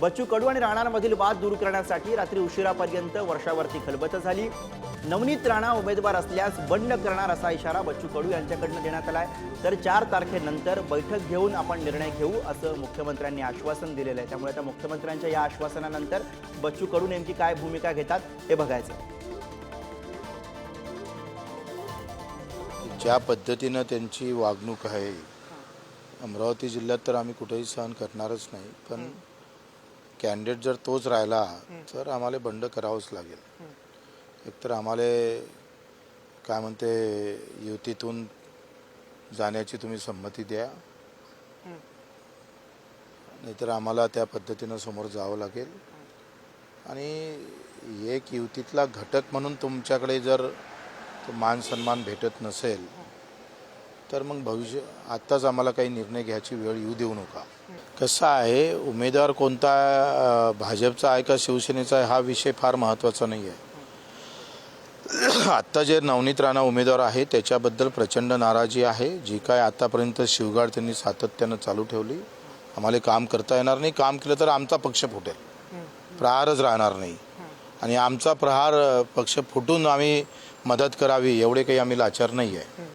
बच्चू कडू आणि राणांमधील वाद दूर करण्यासाठी रात्री उशिरापर्यंत वर्षावरती खलबत झाली. नवनीत राणा उमेदवार असल्यास बंड करणार असा इशारा बच्चू कडू यांच्याकडनं देण्यात आलाय. तर चार तारखेनंतर बैठक घेऊन आपण निर्णय घेऊ असं मुख्यमंत्र्यांनी आश्वासन दिलेलं आहे. त्यामुळे आता मुख्यमंत्र्यांच्या या आश्वासनानंतर बच्चू कडू नेमकी काय भूमिका घेतात हे बघायचं ज्या पद्धतीनं त्यांची वागणूक आहे अमरावती जिल्ह्यात तर आम्ही कुठेही सहन करणारच नाही पण कॅन्डिडेट जर तोच राहिला तर आम्हाला बंड करावंच लागेल. एकतर आम्हाला काय म्हणते युतीतून जाण्याची तुम्ही संमती द्या. नाहीतर आम्हाला त्या पद्धतीनं समोर जावं लागेल. आणि एक युतीतला घटक म्हणून तुमच्याकडे जर मान सन्मान भेटत नसेल तर मग भविष्य आत्ताच आम्हाला काही निर्णय घ्यायची वेळ येऊ देऊ नका. कसं आहे उमेदवार कोणता भाजपचा आहे का शिवसेनेचा आहे हा विषय फार महत्त्वाचा नाही आहे आत्ता जे नवनीत राणा उमेदवार आहे त्याच्याबद्दल प्रचंड नाराजी आहे. जी काय आतापर्यंत शिवगाड त्यांनी सातत्यानं चालू ठेवली. आम्हाला काम करता येणार नाही. काम केलं तर आमचा पक्ष फुटेल. प्रहारच राहणार नाही. आणि आमचा प्रहार पक्ष फुटून आम्ही मदत करावी एवढे काही आम्ही लाचार नाही आहे